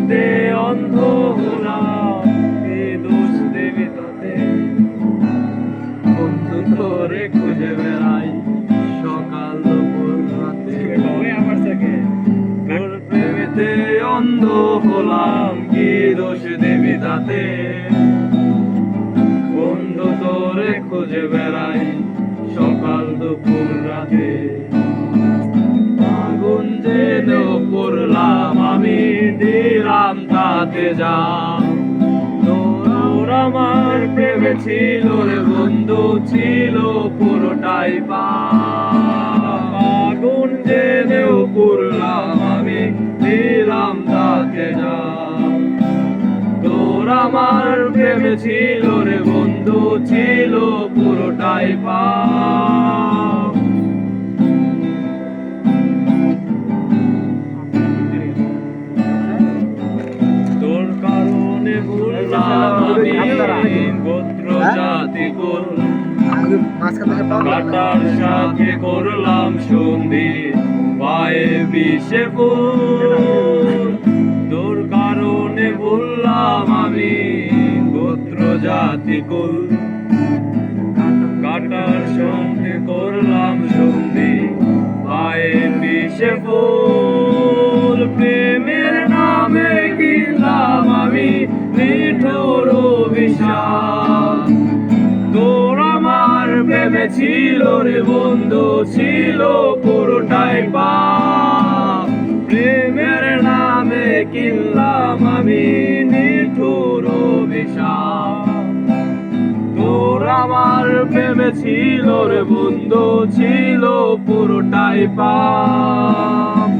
হইতে অন্ধ হলাম এ দোষ দেবে তাতে। বন্ধু তোরে খুঁজে বেড়াই সকাল দুপুর রাতে। আমার তোর প্রেমেতে অন্ধ হলাম কি দোষ দেবে তাতে? বন্ধু খুঁজে বেড়াই সকাল দুপুর রাতে। আগুন যেন পড়লাম আমি দিয়ে তাতে যা। তোর আমার প্রেমে ছিল রে বন্ধু, ছিল পুরোটাই পা। আগুন জেনেও পড়লাম আমি, দিলাম তাতে যা। আমার প্রেমে ছিল রে বন্ধু, ছিল পুরোটাই পা। গোত্র জাতি কুল কাটার সাথে করলাম সন্ধি পায়ে বিষে ফুল তোর কারণে ভুললাম আমি গোত্র জাতি কুল কাটার সঙ্গে করলাম সন্ধি পায়ে বিষে ফুল। প্রেমে ছিল রে বন্ধু, ছিল পুরোটাই পা প্রেমের নামে কিনলাম আমি নিঠুর তোর আমার প্রেমে ছিল রে বন্ধু, ছিল পুরোটাই পাপ।